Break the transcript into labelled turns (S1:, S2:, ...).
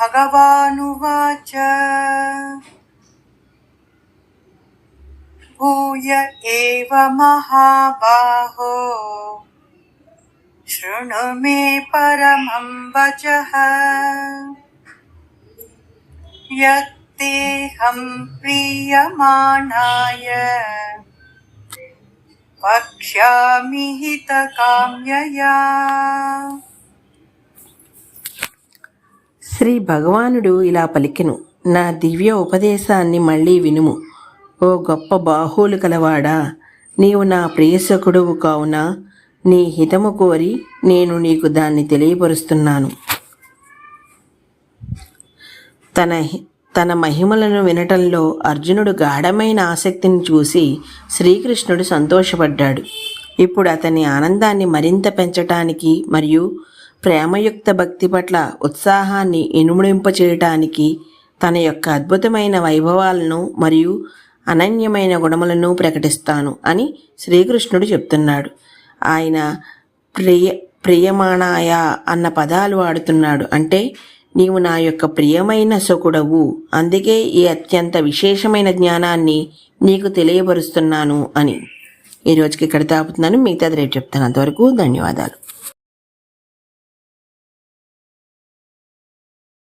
S1: भगवानुवाच भूय एव महाबाहो। शृणु मे परमं वचः। यत्तेऽहं प्रीयमाणाय। वक्ष्यामि हितकाम्यया।
S2: శ్రీ భగవానుడు ఇలా పలికెను నా దివ్య ఉపదేశాన్ని మళ్ళీ వినుము. ఓ గొప్ప బాహువులు కలవాడా నీవు నా ప్రియసకుడువు కావున? నీ హితము కోరి నేను నీకు దాన్ని తెలియపరుస్తున్నాను. తన హి- తన మహిమలను వినటంలో అర్జునుడు గాఢమైన ఆసక్తిని చూసి శ్రీకృష్ణుడు సంతోషపడ్డాడు. ఇప్పుడు అతని ఆనందాన్ని మరింత పెంచటానికి మరియు ప్రేమయుక్త భక్తి పట్ల ఉత్సాహాన్ని ఇనుముడింపచేయటానికి తన యొక్క అద్భుతమైన వైభవాలను మరియు అనన్యమైన గుణములను ప్రకటిస్తాను అని శ్రీకృష్ణుడు చెప్తున్నాడు. ఆయన ప్రియ ప్రియమాణాయ అన్న పదాలు వాడుతున్నాడు అంటే నీవు నా యొక్క ప్రియమైన సుకుడవు. అందుకే ఈ అత్యంత విశేషమైన జ్ఞానాన్ని నీకు తెలియపరుస్తున్నాను అని. ఈ రోజుకి ఇక్కడ తాపుతున్నాను మిగతాది రేపు చెప్తాను. అంతవరకు ధన్యవాదాలు.